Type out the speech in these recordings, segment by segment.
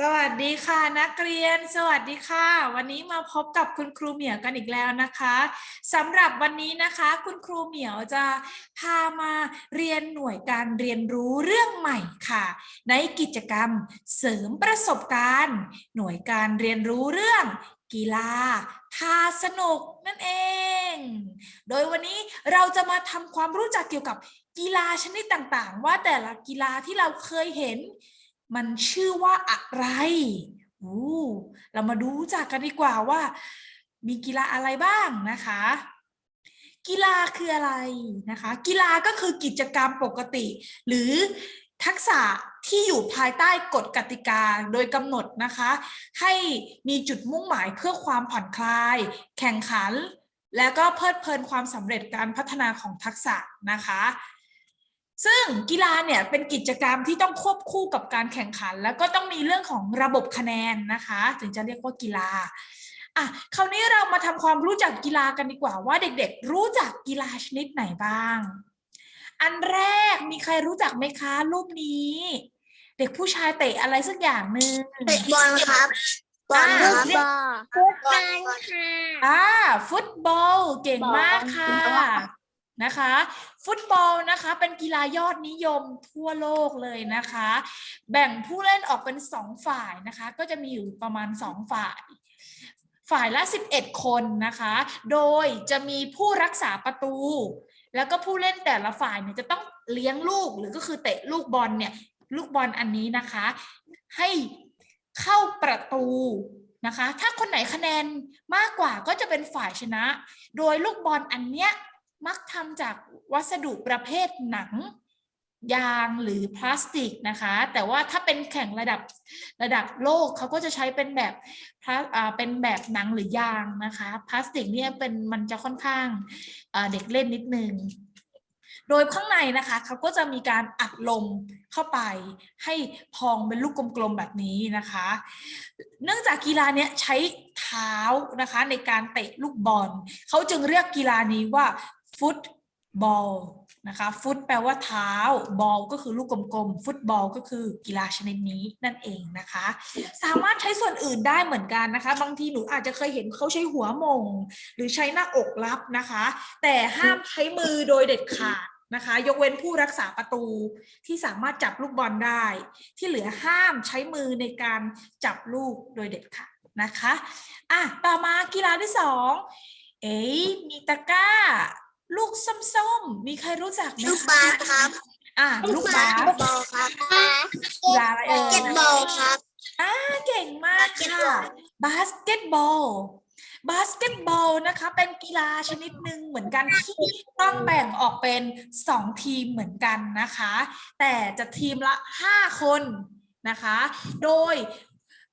สวัสดีค่ะนักเรียน สวัสดีค่ะ วันนี้มาพบกับคุณครูเหมียวกันอีกแล้วนะคะสำหรับวันนี้นะคะ คุณครูเหมียวจะพามาเรียนหน่วยการเรียนรู้เรื่องใหม่ค่ะ ในกิจกรรมเสริมประสบการณ์ หน่วยการเรียนรู้เรื่องกีฬาพาสนุกนั่นเอง โดยวันนี้เราจะมาทำความรู้จักเกี่ยวกับกีฬาชนิดต่างๆ ว่าแต่ละกีฬาที่เราเคยเห็น มันชื่อว่าอะไรอู้เรามาดูจากกันดีกว่าว่า มีกีฬาอะไรบ้างนะคะ กีฬาคืออะไรนะคะ กีฬาก็คือกิจกรรมปกติ หรือทักษะที่อยู่ภายใต้กฎกติกาโดยกำหนดนะคะ ให้มีจุดมุ่งหมายเพื่อความผ่อนคลาย แข่งขัน และก็เพลิดเพลินความสำเร็จการพัฒนาของทักษะนะคะ ซึ่งกีฬาเนี่ยเป็นกิจกรรมที่ต้องควบคู่กับการแข่งขัน แล้วก็ต้องมีเรื่องของระบบคะแนนนะคะ ถึงจะเรียกว่ากีฬาอะคราวนี้เรามาทำความรู้จักกีฬากันดีกว่าว่าเด็กๆ รู้จักกีฬาชนิดไหนบ้าง อันแรกมีใครรู้จักไหมคะ รูปนี้ เด็กผู้ชายเตะอะไรสักอย่างหนึ่งเตะบอลครับบอลอ่าครับฟุตบอลค่ะอ่าฟุตบอลเก่งมากค่ะบอล นะคะ ฟุตบอลนะคะเป็นกีฬายอดนิยมทั่วโลกเลยนะคะ แบ่งผู้เล่นออกเป็นสองฝ่ายนะคะ ก็จะมีอยู่ประมาณสองฝ่าย ฝ่ายละ 11 คนนะคะ โดยจะมีผู้รักษาประตู แล้วก็ผู้เล่นแต่ละฝ่ายเนี่ยจะต้องเลี้ยงลูกหรือก็คือเตะลูกบอลเนี่ยลูกบอลอันนี้นะคะ ให้เข้าประตูนะคะ ถ้าคนไหนคะแนนมากกว่าก็จะเป็นฝ่ายชนะ โดยลูกบอลอันเนี้ย มักทำจากวัสดุประเภทหนังยางหรือพลาสติกนะคะ แต่ว่าถ้าเป็นแข่งระดับระดับโลกเขาก็จะใช้เป็นแบบพลาอ่าเป็นแบบหนังหรือยางนะคะ พลาสติกเนี่ยเป็นมันจะค่อนข้างอ่าเด็กเล่นนิดนึง โดยข้างในนะคะเขาก็จะมีการอัดลมเข้าไป ให้พองเป็นลูกกลมๆแบบนี้นะคะ เนื่องจากกีฬาเนี้ยใช้เท้านะคะในการเตะลูกบอลเขาจึงเรียกกีฬานี้ว่า ฟุตบอลนะคะฟุตแปลว่าเท้า บอลก็คือลูกกลมๆ ฟุตบอลก็คือกีฬาชนิดนี้นั่นเองนะคะ สามารถใช้ส่วนอื่นได้เหมือนกันนะคะ บางทีหนูอาจจะเคยเห็นเขาใช้หัวมง หรือใช้หน้าอกรับนะคะ แต่ห้ามใช้มือโดยเด็ดขาดนะคะ ยกเว้นผู้รักษาประตูที่สามารถจับลูกบอลได้ ที่เหลือห้ามใช้มือในการจับลูกโดยเด็ดขาดนะคะอะต่อมากีฬาที่สองเอ๋มีตะกร้า ลูกส้มๆ มีใครรู้จักไหมลูกคะบาสครับอะลูกบาสบอลครับกีฬาอะไรเอ่เก็ยตบอลครับอ่าเก่งมากค่ะบาสเกตบอลบาสเกตบอลนะคะเป็นกีฬาชนิดหนึ่งเหมือนกันที่ต้องแบ่งออกเป็น 2 ทีมเหมือนกันนะคะ แต่จะทีมละ 5 คนนะคะ โดย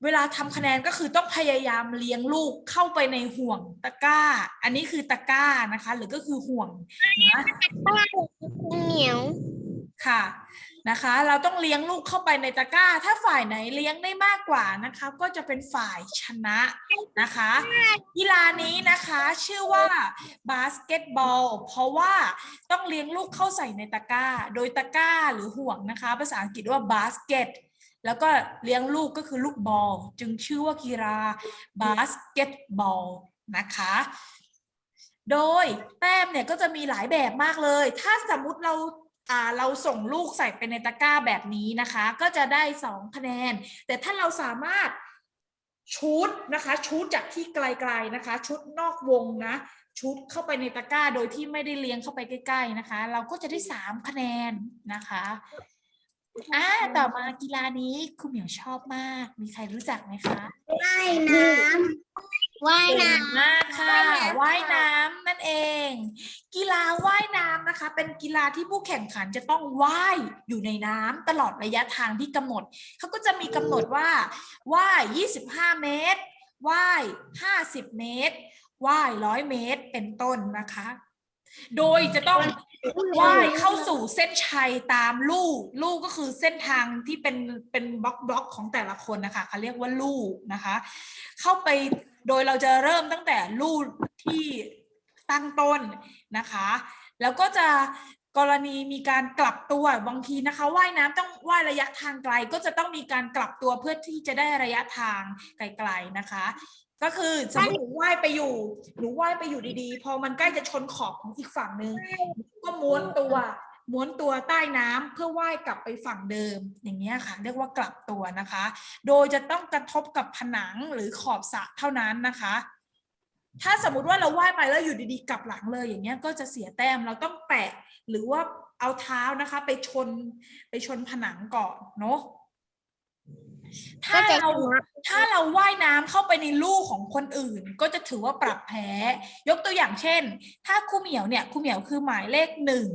เวลาทำคะแนนก็คือต้องพยายามเลี้ยงลูกเข้าไปในห่วงตะกร้า อันนี้คือตะกร้านะคะ หรือก็คือห่วงนะเหนียวค่ะนะคะ เราต้องเลี้ยงลูกเข้าไปในตะกร้า ถ้าฝ่ายไหนเลี้ยงได้มากกว่านะคะ ก็จะเป็นฝ่ายชนะนะคะ กีฬานี้นะคะชื่อว่าบาสเกตบอลเพราะว่าต้องเลี้ยงลูกเข้าใส่ในตะกร้า โดยตะกร้าหรือห่วงนะคะ ภาษาอังกฤษว่าบาสเกต แล้วก็เลี้ยงลูกก็คือลูกบอล จึงชื่อว่ากีฬาบาสเกตบอลนะคะ โดยแต้มเนี่ยก็จะมีหลายแบบมากเลย ถ้าสมมุติเราเราส่งลูกใส่ไปในตะกร้าแบบนี้นะคะ ก็จะได้สองคะแนน แต่ถ้าเราสามารถชูดนะคะชูดจากที่ไกลๆนะคะ ชุดนอกวงนะชุดเข้าไปในตะกร้าโดยที่ไม่ได้เลี้ยงเข้าไปใกล้ ๆนะคะ เราก็จะได้สามคะแนนนะคะ อ่าต่อมากีฬานี้คุณเหมียวชอบมาก มีใครรู้จักไหมคะว่ายน้ว่ายเก่น้ งมากค่ะว่ายน้ำนั่นเอง กีฬาว่ายน้ำนะคะ เป็นกีฬาที่ผู้แข่งขันจะต้องว่ายอยู่ในน้ำตลอดระยะทางที่กำหนด เขาก็จะมีกำหนดว่าว่าย 25 เมตรว่าย 50 เมตรว่าย 100 เมตร เป็นต้นนะคะ โดยจะต้องว่ายเข้าสู่เส้นชัยตามลู่ลู่ก็คือเส้นทางที่เป็นเป็นบล็อกบล็อกของแต่ละคนนะคะเขาเรียกว่าลู่นะคะ เข้าไปโดยเราจะเริ่มตั้งแต่ลู่ที่ตั้งต้นนะคะ แล้วก็จะกรณีมีการกลับตัวบางทีนะคะว่ายน้ำต้องว่ายระยะทางไกลก็จะต้องมีการกลับตัวเพื่อที่จะได้ระยะทางไกลๆนะคะ ก็คือสมมติหนูว่ายไปอยู่หนูว่ายไปอยู่ดีๆ พอมันใกล้จะชนขอบของอีกฝั่งหนึ่งก็ม้วนตัวม้วนตัวใต้น้ำเพื่อว่ายกลับไปฝั่งเดิมอย่างนี้ยค่ะ เรียกว่ากลับตัวนะคะ โดยจะต้องกระทบกับผนังหรือขอบสระเท่านั้นนะคะ ถ้าสมมุติว่าเราว่ายไปแล้วอยู่ดีๆกลับหลังเลยอย่างเงี้ยก็จะเสียแต้มเราต้องแปะหรือว่าเอาเท้านะคะ ไปชนไปชนผนังก่อนเนาะ ถ้าก็จะเราชนะถ้าเราว่ายน้ำเข้าไปในลู่ของคนอื่น ก็จะถือว่าปรับแพ้ ยกตัวอย่างเช่น ถ้าครูเหมียวเนี่ยครูเหมียวคือหมายเลขหนึ่ง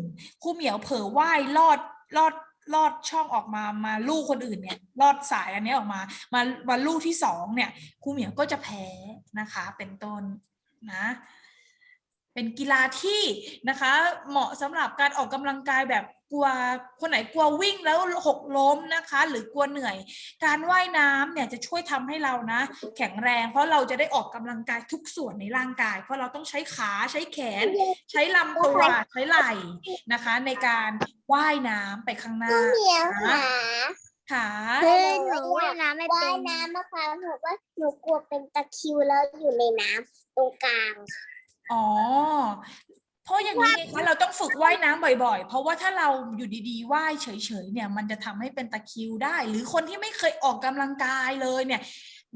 ครูเหมียวเผลอว่ายลอดลอดลอดช่องออกมามาลู่คนอื่นเนี่ยลอดสายอันเนี้ยออกมา มามาลู่ที่สองเนี่ยครูเหมียวก็จะแพ้นะคะ เป็นต้นนะ เป็นกีฬาที่นะคะเหมาะสำหรับการออกกำลังกายแบบกลัวคนไหนกลัววิ่งแล้วหกล้มนะคะ หรือกลัวเหนื่อย การว่ายน้ำเนี่ยจะช่วยทำให้เรานะ แข็งแรง เพราะเราจะได้ออกกำลังกายทุกส่วนในร่างกาย เพราะเราต้องใช้ขาใช้แขน ใช้ลำตัวใช้ไหล่นะคะ ในการว่ายน้ำไปข้างหน้าเหนียวขาขาคือหนูว่ายน้ำไม่ว่าเป็ยนน้ำนะคะหนูว่าหนูกลัวเป็นตะคริวแล้วอยู่ในน้ำตรงกลาง อ๋อ เพราะอย่างนี้ไงคะเราต้องฝึกว่ายน้ำบ่อยๆ เพราะว่าถ้าเราอยู่ดีๆว่ายเฉยๆ เนี่ยมันจะทำให้เป็นตะคริวได้ หรือคนที่ไม่เคยออกกำลังกายเลยเนี่ย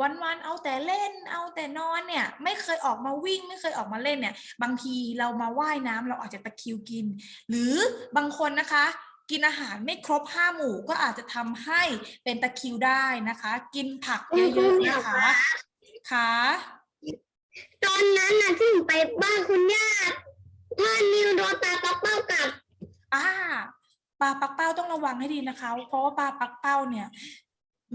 วันๆ เอาแต่เล่น เอาแต่นอนเนี่ย ไม่เคยออกมาวิ่ง ไม่เคยออกมาเล่นเนี่ย บางทีเรามาว่ายน้ำเราอาจจะตะคริวกิน หรือบางคนนะคะ กินอาหารไม่ครบห้าหมู่ก็อาจจะทำให้เป็นตะคริวได้นะคะ กินผักเยอะๆนะคะค่ะ ตอนนั้นน่ะที่หนูไปบ้านคุณย่าพ่อนิวโดนตาป๊อกเป้ากัดอ่าปลาปักเป้าต้องระวังให้ดีนะคะ เพราะว่าปลาปักเป้าเนี่ย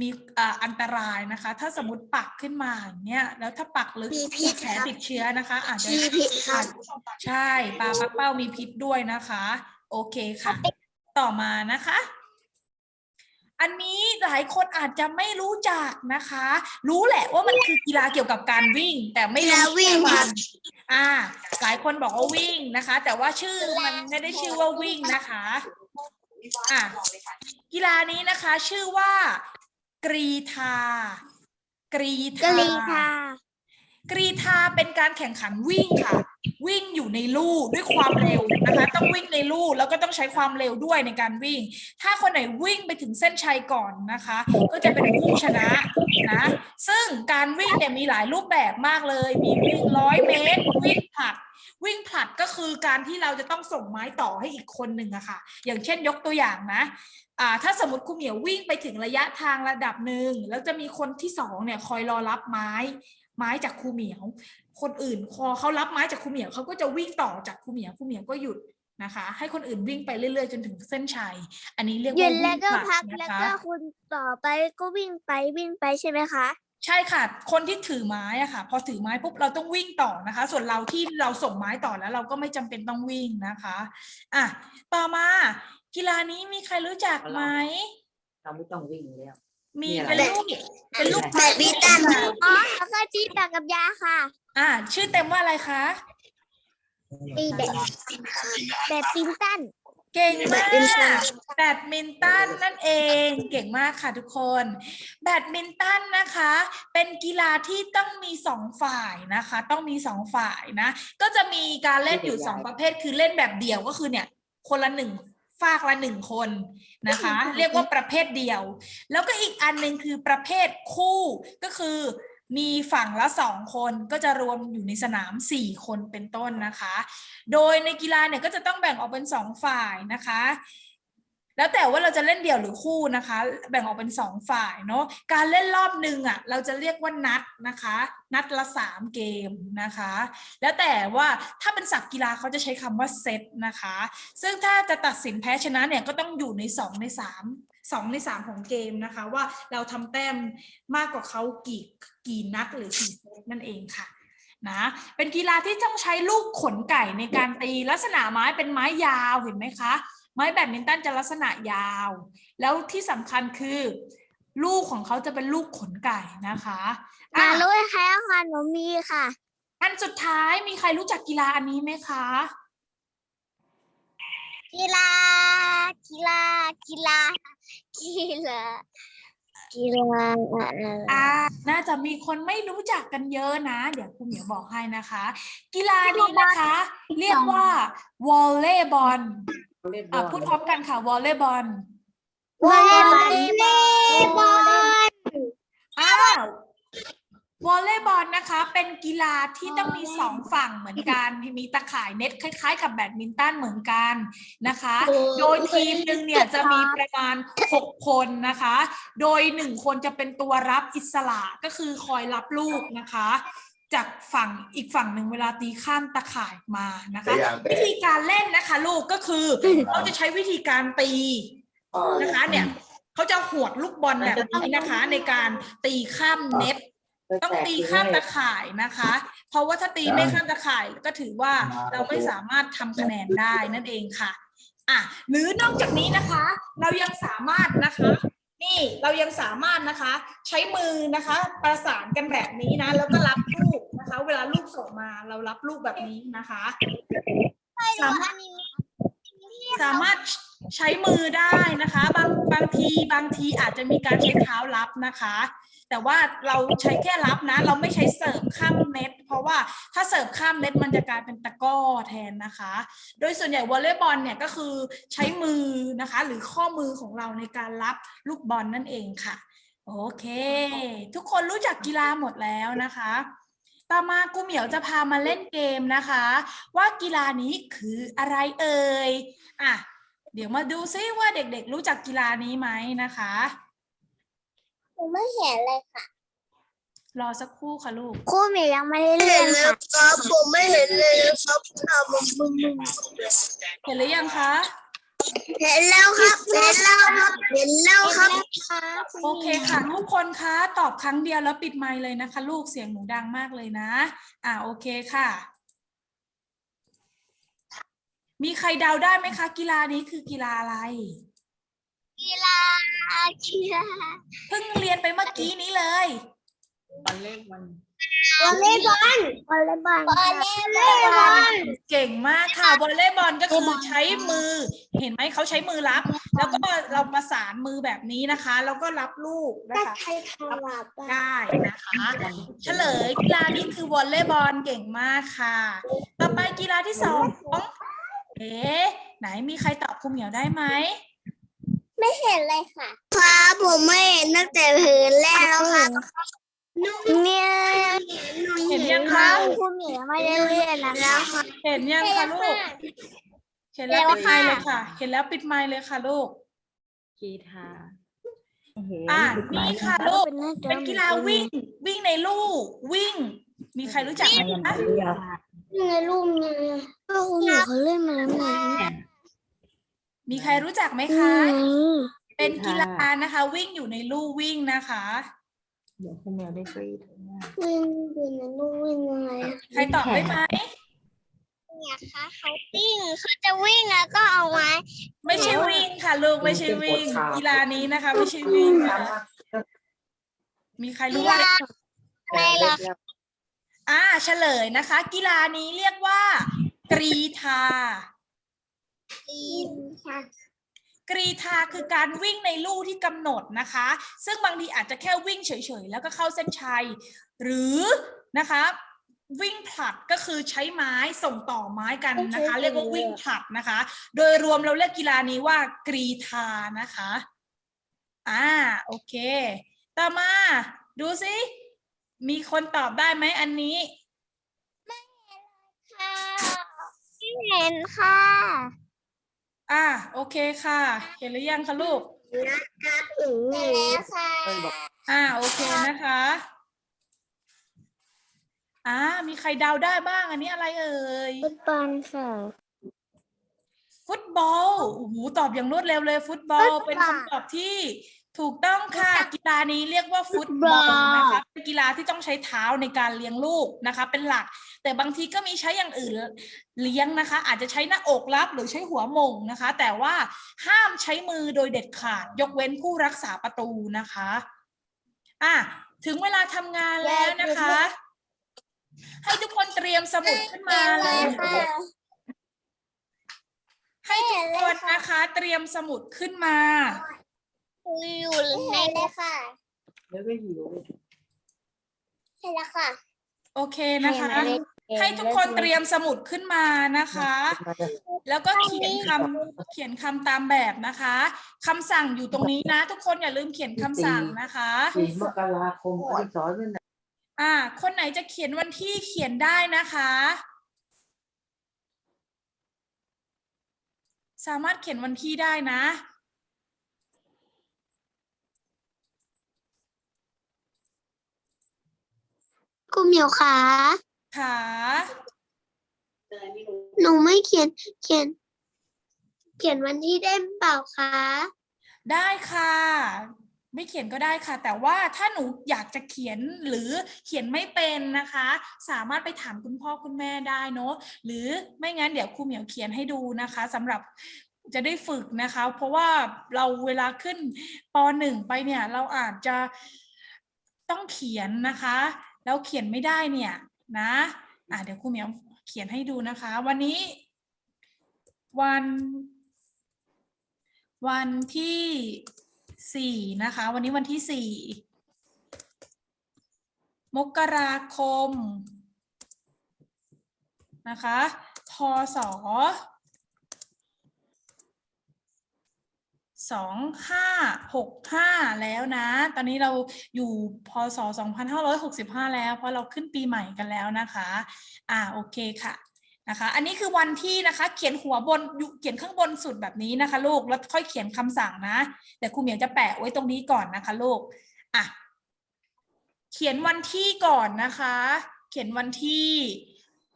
มีอ่าอันตรายนะคะ ถ้าสมมติปักขึ้นมาอย่างเนี้ยแล้วถ้าปักลึกมีพิษแผลครับติดเชื้อนะคะ อาจจะมีพิษครับ ใช่ปลาปักเป้ามีพิษด้วยนะคะ โอเคค่ะ ต่อมานะคะ อันนี้หลายคนอาจจะไม่รู้จักนะคะ รู้แหละว่ามันคือกีฬาเกี่ยวกับการวิ่ง แต่ไม่กีฬารู้วิ่งชื่อครัมันบอ่า หลายคนบอกว่าวิ่งนะคะ แต่ว่าชื่อมันไม่ได้ชื่อว่าวิ่งนะคะอะกีฬานี้นะคะ ชื่อว่ากรีธากรีกธารีธา กรีธาเป็นการแข่งขันวิ่งค่ะ วิ่งอยู่ในลู่ด้วยความเร็วนะคะต้องวิ่งในลู่แล้วก็ต้องใช้ความเร็วด้วยในการวิ่ง ถ้าคนไหนวิ่งไปถึงเส้นชัยก่อนนะคะ ก็จะเป็นผู้ชนะนะซึ่งการวิ่งเนี่ยมีหลายรูปแบบมากเลย มีวิ่งร้อยเมตรวิ่งผลัดวิ่งผลัดก็คือการที่เราจะต้องส่งไม้ต่อให้อีกคนหนึ่งอะค่ะ อย่างเช่นยกตัวอย่างนะอ่าถ้าสมมติครูเหมียววิ่งไปถึงระยะทางระดับหนึ่งแล้วจะมีคนที่สองเนี่ยคอยรอรับไม้ ไม้จากครูเหมียว คนอื่นพอเขารับไม้จากครูเหมียวเขาก็จะวิ่งต่อจากครูเหมียวครูเหมียวก็หยุดนะคะ ให้คนอื่นวิ่งไปเรื่อยๆ จนถึงเส้นชัย อันนี้เรียกหยุว่าดวิ่แล้วงก็ผลัพัดกนะแล้วคะก็คุณต่อไปก็วิ่งไปวิ่งไปใช่ไหมคะ ใช่ค่ะ คนที่ถือไม้อะค่ะ พอถือไม้ปุ๊บเราต้องวิ่งต่อนะคะ ส่วนเราที่เราส่งไม้ต่อแล้ว เราก็ไม่จำเป็นต้องวิ่งนะคะอะต่อมา กีฬานี้มีใครรู้จักไหม เราไม่ต้องวิ่งแล้ว มีมีอะไร เป็นลูกเป็นลูกแบดมินตันอ๋อแล้วก็จีตากับยาค่ะอ่า ชื่อเต็มว่าอะไรคะตีแบดแบบปินตัน เก่งแบมาดมินตันกแบดมินตันนั่นเอง เก่งมากค่ะทุกคน แบดมินตันนะคะ เป็นกีฬาที่ต้องมีสองฝ่ายนะคะ ต้องมีสองฝ่ายนะ ก็จะมีการเล่นอยู่สองประเภทคือเล่นแบบเดี่ยวก็คือเนี่ย คนละหนึ่ง ฝากละหนึ่งคนนะคะ เรียกว่าประเภทเดียว แล้วก็อีกอันหนึ่งคือประเภทคู่ก็คือมีฝั่งละสองคนก็จะรวมอยู่ในสนามสี่คนเป็นต้นนะคะ โดยในกีฬาเนี่ยก็จะต้องแบ่งออกเป็นสองฝ่ายนะคะ แล้วแต่ว่าเราจะเล่นเดี่ยวหรือคู่นะคะ แบ่งออกเป็นสองฝ่ายเนาะการเล่นรอบหนึ่งอะเราจะเรียกว่านัดนะคะ นัดละสามเกมนะคะ แล้วแต่ว่าถ้าเป็นศัพท์กีฬาเขาจะใช้คำว่าเซตนะคะ ซึ่งถ้าจะตัดสินแพ้ชนะเนี่ยก็ต้องอยู่ในสองในสามสองในสามของเกมนะคะ ว่าเราทำแต้มมากกว่าเขากี่กี่นัดหรือกี่เซตนั่นเองค่ะนะเป็นกีฬาที่ต้องใช้ลูกขนไก่ในการตีลักษณะไม้เป็นไม้ยาวเห็นไหมคะ ไม้แบดมินตันจะลักษณะยาว แล้วที่สำคัญคือ ลูกของเขาจะเป็นลูกขนไก่นะคะมาอะรู้ใครเอาค่ะหนูมีค่ะ อันสุดท้ายมีใครรู้จักกีฬาอันนี้ไหมคะกกีฬา กีฬา กีฬา กีฬากีฬาอะไรอ่าน่าจะมีคนไม่รู้จักกันเยอะนะ เดี๋ยวครูเหมียวบอกให้นะคะ กีฬานี้นะคะ เรียกว่าวอลเลย์บอลเล่นบ อะอลพูดพร้อมกันค่ะวอลเลย์บอลวอลเลย์บอลอ้าววอลเลย์บอลนะคะ เป็นกีฬาที่ต้องมีสองฝั่งเหมือนกัน มีตะข่ายเน็ตคล้าย ๆ กับแบดมินตันเหมือนกันนะคะ โดยทีมหนึ่งเนี่ยจะมีประมาณ 6 คนนะคะ โดยหนึ่งคนจะเป็นตัวรับอิสระก็คือคอยรับลูกนะคะ จากฝั่งอีกฝั่งหนึ่งเวลาตีข้ามตะข่ายมานะคะ วิธีการเล่นนะคะ ลูกก็คือเขาจะใช้วิธีการตีนะคะ เนี่ยเขาจะหวดลูกบอลแบบนี้นะคะ ในการตีข้ามเน็ตต้องตีข้ามตะข่ายนะคะ เพราะว่าถ้าตีไม่ข้ามตะข่ายก็ถือว่าเราไม่สามารถทำคะแนนได้นั่นเองค่ะอะหรือนอกจากนี้นะคะ เรายังสามารถนะคะนี่เรายังสามารถนะคะ ใช้มือนะคะ ประสานกันแบบนี้นะ แล้วก็รับลูก นะคะ เวลาลูกส่งมาเรารับลูกแบบนี้นะคะ สามารถสามารถใช้มือได้นะคะ บางบางทีบางทีอาจจะมีการใช้เท้ารับนะคะ แต่ว่าเราใช้แค่รับนะ เราไม่ใช้เสิร์ฟข้ามเน็ต เพราะว่าถ้าเสิร์ฟข้ามเน็ตมันจะกลายเป็นตะกร้อแทนนะคะ โดยส่วนใหญ่วอลเลย์บอลเนี่ยก็คือใช้มือนะคะ หรือข้อมือของเราในการรับลูกบอลนั่นเองค่ะ โอเค ทุกคนรู้จักกีฬาหมดแล้วนะคะ ต่อมากูเหมียวจะพามาเล่นเกมนะคะ ว่ากีฬานี้คืออะไรเอ่ยอะเดี๋ยวมาดูซิว่าเด็กๆ รู้จักกีฬานี้ไหมนะคะหนูไม่เห็นเลยค่ะ รอสักครู่ค่ะลูกครูหมียังไม่ได้เล่นค่ะครับผมไม่เห็นเลยครับครับผมเห็นหรือยังคะ เห็นแล้วครับเห็นแล้วครับเห็นแล้วครับโอเคค่ะทุกคนคะตอบครั้งเดียวแล้วปิดไมค์เลยนะคะ ลูกเสียงหนูดังมากเลยนะ อ่าโอเคค่ะ มีใครเดาได้ไหมคะ กีฬานี้คือกีฬาอะไร กีฬากีฬาเพิ่งเรียนไปเมื่อกี้นี้เลยบอลเล่นมันวอลเลย์บอลวอลเลย์บอลวอลเลย์บอล เก่งมากค่ะวอลเลย์บอลก็คือใช้มือ เห็นไหมเขาใช้มือรับ แล้วก็เราประสานมือแบบนี้นะคะ แล้วก็รับลูกนะคะใครทำแบบได้นะคะ เฉลยกีฬานี้คือวอลเลย์บอลเก่งมากค่ะ ต่อไปกีฬาที่สองเอ๊ะไหนมีใครตอบครูเหมียวได้ไหมไม่เห็นเลยค่ะครับผมไม่เห็นตั้งแต่เหินแรกแล้วครับ เนี่ยเห็นยังคะครูหมียังไม่ได้เล่นนะคะเห็นยังคะลูก เห็นแล้วปิดไมค์เลยค่ะ เห็นแล้วปิดไมค์เลยค่ะลูก กีตาร์เห็นอะปิดไมนี่ค์ค่ะลูกเป็นหน้าจอเป็นกีฬาวิ่ง วิ่งในลู่วิ่ง มีใครรู้จักไหมยังคะเดียวในรูปเนี่ยก็ครูหมีเขาเล่นมาแล้วไงมีใครรู้จักไหมอืคะมเป็นกีฬานะคะ วิ่งอยู่ในลู่วิ่งนะคะ เดี๋ยวคุณเมลได้ช่วยถือหน้าวิ่งอยู่ในรูปวิ่งยังไงอะใครตอบได้ไหม เนี่ยคะเขาวิ่งเขาจะวิ่งแล้วก็เอาไม้ไม่ใช่วิ่งค่ะลูกไม่ใช่วิ่งกีฬานี้นะคะ ไม่ใช่วิ่งนะคะมีใครรู้ไหมอะไรเหรออ่าเฉลยนะคะ กีฬานี้เรียกว่า กรีธา ตีนค่ะ กรีธาคือการวิ่งในลู่ที่กำหนดนะคะ ซึ่งบางทีอาจจะแค่วิ่งเฉยๆ แล้วก็เข้าเส้นชัย หรือนะคะวิ่งผลัดก็คือใช้ไม้ส่งต่อไม้กันนะคะ เรียกว่าวิ่งผลัดนะคะ โดยรวมเราเรียกกีฬานี้ว่ากรีธานะคะอ่าโอเค ต่อมาดูสิมีคนตอบได้ไหมอันนี้ค่ะไม่เห็นค่ะ อ่าโอเคค่ะ เห็นหรือยังคะลูกเห็นแล้วค่ะเอ้ยบอกอ่าโอเคนะคะ อ่ามีใครเดาได้บ้างอันนี้อะไรเอ่ย ฟุตบอลค่ะ ฟุตบอล โอ้โห ตอบอย่างรวดเร็วเลย ฟุตบอล ฟุตบอล เป็นคำตอบที่ ถูกต้องค่ะกีฬานี้เรียกว่าฟุตบอลฟุตบอลนะคะเป็นกีฬาที่ต้องใช้เท้าในการเลี้ยงลูกนะคะ เป็นหลัก แต่บางทีก็มีใช้อย่างอื่นเลี้ยงนะคะ อาจจะใช้หน้าอกรับหรือใช้หัวหม่งนะคะ แต่ว่าห้ามใช้มือโดยเด็ดขาด ยกเว้นผู้รักษาประตูนะคะอะถึงเวลาทำงานแล้วนะคะ ให้ทุกคนเตรียมสมุดขึ้นมาเลยค่ะให้ทุกคนนะคะ เตรียมสมุดขึ้นมา อยู่ในเลยค่ะแล้วก็หิวเห็นแล้วค่ะ โอเคนะคะ ให้ทุกคนเตรียมสมุดขึ้นมานะคะ แล้วก็เขียนคำเขียนคำตามแบบนะคะคำสั่งอยู่ตรงนี้นะ ทุกคนอย่าลืมเขียนคำสั่งนะคะสี่มกราคมอดิศรนั่นน่ะอ่า คนไหนจะเขียนวันที่เขียนได้นะคะ สามารถเขียนวันที่ได้นะ ครูเห มียวขาค่ะหนูไม่เขียนเขียน เขียนวันที่ได้เปล่าคะได้ค่ะ ไม่เขียนก็ได้ค่ะ แต่ว่าถ้าหนูอยากจะเขียนหรือเขียนไม่เป็นนะคะ สามารถไปถามคุณพ่อคุณแม่ได้เนอะหรือไม่งั้นเดี๋ยวครูเหมียวเขียนให้ดูนะคะสำหรับจะได้ฝึกนะคะ เพราะว่าเราเวลาขึ้นปหนึ่งไปเนี่ย เราอาจจะต้องเขียนนะคะ แล้วเขียนไม่ได้เนี่ยนะอะเดี๋ยวครูเหมียวเขียนให้ดูนะคะ วันนี้ วัน วันที่สี่นะคะ วันนี้วันที่สี่มกราคมนะคะพศ สองห้าหกห้าแล้วนะ ตอนนี้เราอยู่พศสองพันห้าร้อยหกสิบห้าแล้ว เพราะเราขึ้นปีใหม่กันแล้วนะคะ อ่าโอเคค่ะนะคะ อันนี้คือวันที่นะคะเขียนหัวบนอยู่เขียนข้างบนสุดแบบนี้นะคะ ลูกแล้วค่อยเขียนคำสั่งนะแต่ครูเหมียวจะแปะไว้ตรงนี้ก่อนนะคะ ลูกอะเขียนวันที่ก่อนนะคะ เขียนวันที่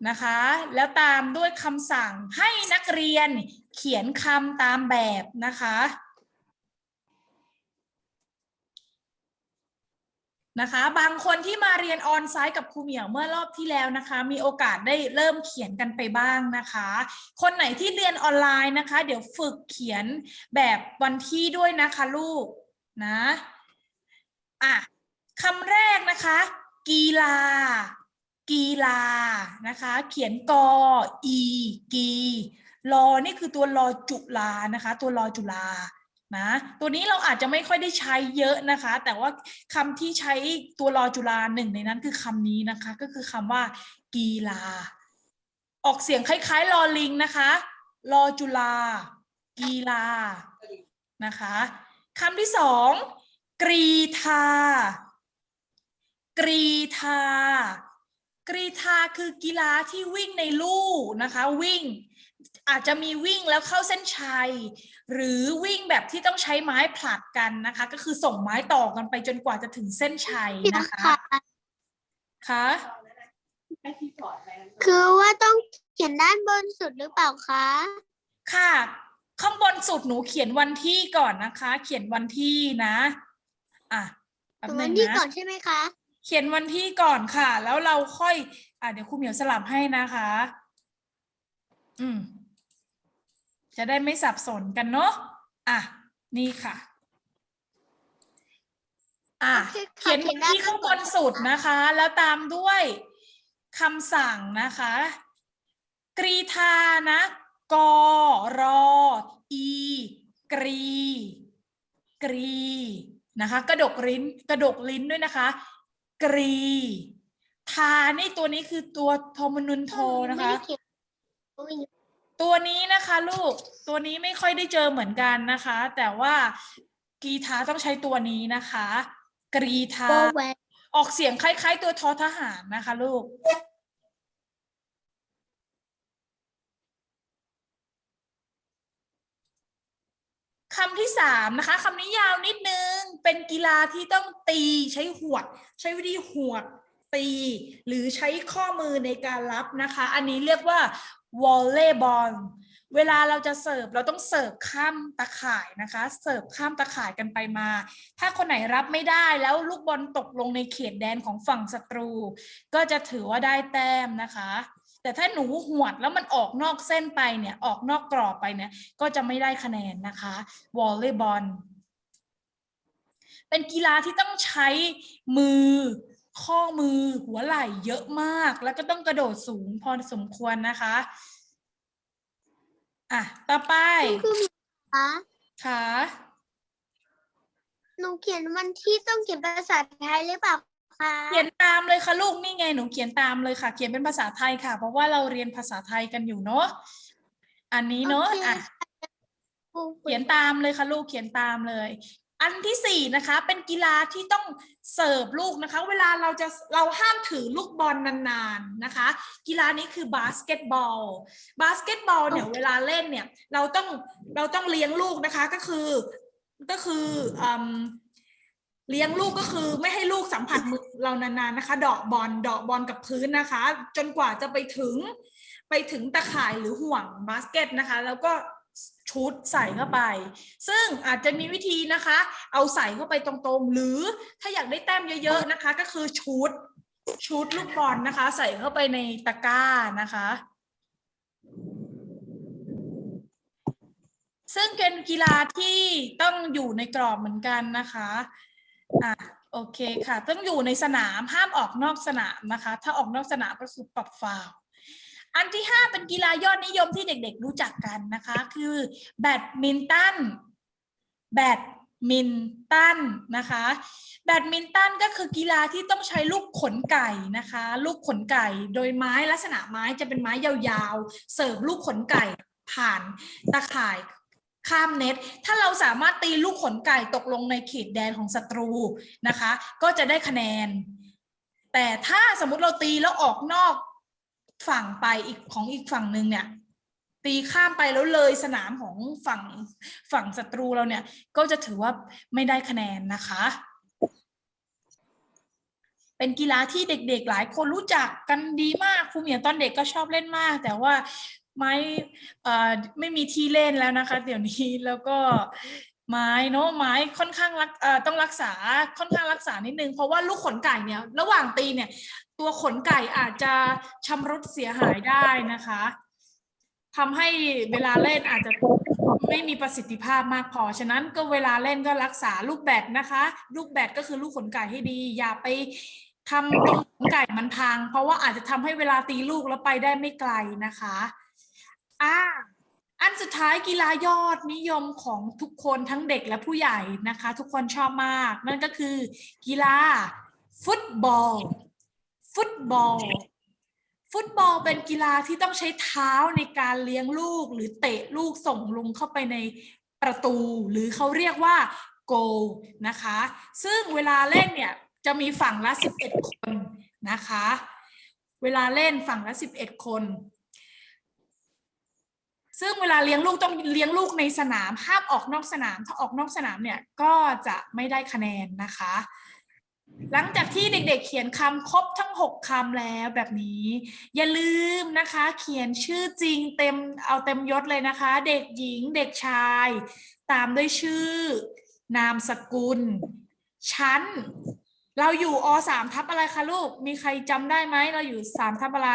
นะคะ แล้วตามด้วยคำสั่งให้นักเรียนเขียนคำตามแบบนะคะ นะคะ บางคนที่มาเรียนออนไซต์กับครูเหมียวเมื่อรอบที่แล้วนะคะ มีโอกาสได้เริ่มเขียนกันไปบ้างนะคะ คนไหนที่เรียนออนไลน์นะคะ เดี๋ยวฝึกเขียนแบบวันที่ด้วยนะคะลูกนะอะคำแรกนะคะ กีฬา กีฬานะคะ เขียนกออีกีรอนี่คือตัวรอจุลานะคะ ตัวรอจุลา นะตัวนี้เราอาจจะไม่ค่อยได้ใช้เยอะนะคะ แต่ว่าคำที่ใช้ตัวรอจุลาหนึ่งในนั้นคือคำนี้นะคะ ก็คือคำว่า กีฬา ออกเสียงคล้ายๆลอลิงนะคะรอจุลากีฬานะคะคำที่สองกรีธากรีธา กรีธาคือกีฬาที่วิ่งในลู่นะคะวิ่งอาจจะมีวิ่งแล้วเข้าเส้นชัย หรือวิ่งแบบที่ต้องใช้ไม้ผลัดกันนะคะ ก็คือส่งไม้ต่อกันไปจนกว่าจะถึงเส้นชัยนะคะค่ะค่ะคือว่าต้องเขียนด้านบนสุดหรือเปล่าคะค่ะข้างบนสุดหนูเขียนวันที่ก่อนนะคะ เขียนวันที่นะ อะแป๊บนึวันงที่นะก่อนใช่ไหมคะ เขียนวันที่ก่อนค่ะ แล้วเราค่อย อะเดี๋ยวครูเหมียวสลับให้นะคะ อืม จะได้ไม่สับสนกันเนาะอะ นี่ค่ะ อะโอเคค่ะเขียนเขีวัยนนด้านที่ข้างบบนนก่อนสุดนะคะนะคะ แล้วตามด้วยคำสั่งนะคะ กรีธานะกอรออีกรี กรีนะคะ กระดกลิ้นกระดกลิ้นด้วยนะคะ กรี ทานี่ตัวนี้คือตัวโทมนุนโทนะคะไม่ได้เขียนอุ๊ยตัวนี้นะคะลูก ตัวนี้ไม่ค่อยได้เจอเหมือนกันนะคะ แต่ว่ากีทาต้องใช้ตัวนี้นะคะ กรีทาวอแหวนออกเสียงคล้าย ๆ ตัวทอทหารนะคะ ลูก คำที่สามนะคะคำนี้ยาวนิดนึง เป็นกีฬาที่ต้องตีใช้หวด ใช้วิธีหวดตี หรือใช้ข้อมือในการรับนะคะ อันนี้เรียกว่าวอลเลย์บอลเวลาเราจะเสิร์ฟเราต้องเสิร์ฟข้ามตะข่ายนะคะ เสิร์ฟข้ามตะข่ายกันไปมา ถ้าคนไหนรับไม่ได้แล้วลูกบอลตกลงในเขตแดนของฝั่งศัตรู ก็จะถือว่าได้แต้มนะคะ แต่ถ้าหนูหวดแล้วมันออกนอกเส้นไปเนี่ยออกนอกกรอบไปเนี่ยก็จะไม่ได้คะแนนนะคะวอลเลย์บอลเป็นกีฬาที่ต้องใช้มือข้อมือหัวไหล่เยอะมาก แล้วก็ต้องกระโดดสูงพอสมควรนะคะอะต่อไปคุณครูคะค่ะหนูเขียนวันที่ต้องเขียนภาษาไทยหรือเปล่า คะเขียนตามเลยค่ะลูกนี่ไงหนูเขียนตามเลยค่ะ เขียนเป็นภาษาไทยค่ะ เพราะว่าเราเรียนภาษาไทยกันอยู่เนาะอันนี้เนาะอคอะเขียนตามเลยค่ะลูกเขียนตามเลย อันที่สี่นะคะ เป็นกีฬาที่ต้องเสิร์ฟลูกนะคะ เวลาเราจะเราห้ามถือลูกบอลนานๆนะคะ กีฬานี้คือบาสเกตบอลบาสเกตบอลเนี่ยเวลาเล่นเนี่ยเราต้องเราต้องเลี้ยงลูกนะคะก็คือก็คืออ เลี้ยงลูกก็คือไม่ให้ลูกสัมผัสมือเรานานๆนะคะเดอกบอลเดอกบอลกับพื้นนะคะ จนกว่าจะไปถึงไปถึงตะข่ายหรือห่วงบาสเกตนะคะ แล้วก็ชุดใส่เข้าไป ซึ่งอาจจะมีวิธีนะคะ เอาใส่เข้าไปตรงๆ หรือถ้าอยากได้แต้มเยอะๆนะคะ ก็คือชุดชุดลูกบอลนะคะ ใส่เข้าไปในตะกร้านะคะ ซึ่งเป็นกีฬาที่ต้องอยู่ในกรอบเหมือนกันนะคะ อะโอเคค่ะ ต้องอยู่ในสนามห้ามออกนอกสนามนะคะ ถ้าออกนอกสนามก็คือปรับฟาวอันที่ห้าเป็นกีฬายอดนิยมที่เด็กๆรู้จักกันนะคะ คือแบดมินตันแบดมินตันนะคะ แบดมินตันก็คือกีฬาที่ต้องใช้ลูกขนไก่นะคะ ลูกขนไก่โดยไม้ลักษณะไม้จะเป็นไม้ยาวๆ เสิร์ฟลูกขนไก่ผ่านตะข่าย ข้ามเน็ต ถ้าเราสามารถตีลูกขนไก่ตกลงในเขตแดนของศัตรูนะคะ ก็จะได้คะแนน แต่ถ้าสมมติเราตีแล้วออกนอกฝั่งไปอีกของอีกฝั่งหนึ่งเนี่ย ตีข้ามไปแล้วเลยสนามของฝั่งฝั่งศัตรูเราเนี่ย ก็จะถือว่าไม่ได้คะแนนนะคะ เป็นกีฬาที่เด็กๆหลายคนรู้จักกันดีมากครูเหมียวตอนเด็กก็ชอบเล่นมาก แต่ว่า ไม้ไม่มีที่เล่นแล้วนะคะ เดี๋ยวนี้แล้วก็ไม้เนาะไม้ค่อนข้างรักต้องรักษาค่อนข้างรักษานิดนึงเพราะว่าลูกขนไก่เนี่ยระหว่างตีเนี่ยตัวขนไก่อาจจะชำรุดเสียหายได้นะคะทำให้เวลาเล่นอาจจะไม่มีประสิทธิภาพมากพอ ฉะนั้นก็เวลาเล่นก็รักษาลูกแบดนะคะ ลูกแบดก็คือลูกขนไก่ให้ดี อย่าไปทำตรงขนไก่มันพัง เพราะว่าอาจจะทำให้เวลาตีลูกแล้วไปได้ไม่ไกลนะคะ อ่าอันสุดท้ายกีฬายอดนิยมของทุกคนทั้งเด็กและผู้ใหญ่นะคะ ทุกคนชอบมาก นั่นก็คือ กีฬา ฟุตบอล ฟุตบอล ฟุตบอลเป็นกีฬาที่ต้องใช้เท้าในการเลี้ยงลูก หรือเตะลูกส่งลงเข้าไปในประตู หรือเขาเรียกว่าโกลนะคะ ซึ่งเวลาเล่นเนี่ย จะมีฝั่งละ 11 คนนะคะ เวลาเล่นฝั่งละ 11 คน ซึ่งเวลาเลี้ยงลูกต้องเลี้ยงลูกในสนามห้ามออกนอกสนาม ถ้าออกนอกสนามเนี่ยก็จะไม่ได้คะแนนนะคะ หลังจากที่เด็กๆ เขียนคำครบทั้ง 6คำแล้วแบบนี้ อย่าลืมนะคะ เขียนชื่อจริงเต็มเอาเต็มยศเลยนะคะ เด็กหญิงเด็กชาย ตามด้วยชื่อ นามสกุล ชั้น เราอยู่อสามทับอะไรคะลูก มีใครจำได้ไหมเราอยู่สามทับอะไร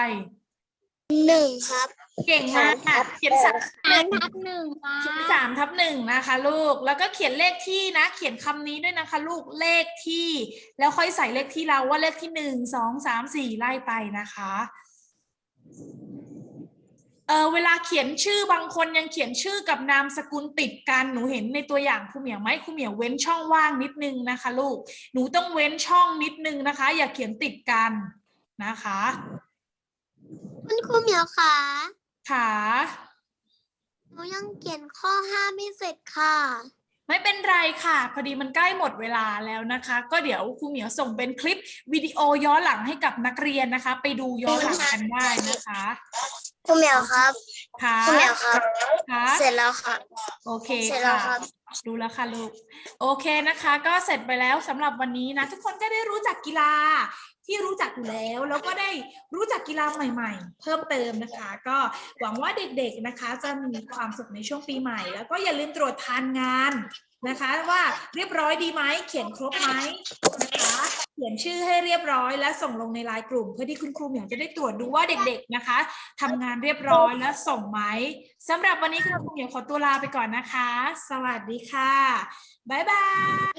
หนึ่งครับเก่งมากค่ะ เขียนสามสามทับหนึ่งครัเขียนบสามทับหนึ่งนะคะ ลูก แล้วก็เขียนเลขที่นะ เขียนคำนี้ด้วยนะคะ ลูก เลขที่ แล้วค่อยใส่เลขที่เราว่าเลขที่หนึ่งสองสามสี่ไล่ไปนะคะ เออเวลาเขียนชื่อบางคนยังเขียนชื่อกับนามสกุลติดกันหนูเห็นในตัวอย่างครูเหมียวไหมครูเหมียวเว้นช่องว่างนิดนึงนะคะ ลูก หนูต้องเว้นช่องนิดนึงนะคะ อย่าเขียนติดกันนะคะ คุณครูเหมียวคะค่ะหนูยังเขียนข้อห้าไม่เสร็จค่ะ ไม่เป็นไรค่ะ พอดีมันใกล้หมดเวลาแล้วนะคะ ก็เดี๋ยวครูเหมียวส่งเป็นคลิปวิดีโอย้อนหลังให้กับนักเรียนนะคะ ไปดูย้อนหลังกันได้นะคะครูเหมียวครับค่ะครูเหมียวครับ ค่ะ เสร็จแล้วค่ะ โอเคเสร็จแล้วครัค่ะบดูแล้วค่ะลูก โอเคนะคะ ก็เสร็จไปแล้วสำหรับวันนี้นะ ทุกคนก็ได้รู้จักกีฬา ที่รู้จักอยู่แล้ว แล้วก็ได้รู้จักกีฬาใหม่ ๆ เพิ่มเติมนะคะ ก็หวังว่าเด็กๆนะคะ จะมีความสุขในช่วงปีใหม่ แล้วก็อย่าลืมตรวจทานงานนะคะว่าเรียบร้อยดีไหมเขียนครบไหมนะคะเขียนชื่อให้เรียบร้อย และส่งลงในไลน์กลุ่ม เพื่อที่คุณครูเหมียวจะได้ตรวจดูว่าเด็กๆนะคะทำงานเรียบร้อยและส่งไหมสำหรับวันนี้คุณครูเหมียวขอตัวลาไปก่อนนะคะ สวัสดีค่ะ บ๊ายบาย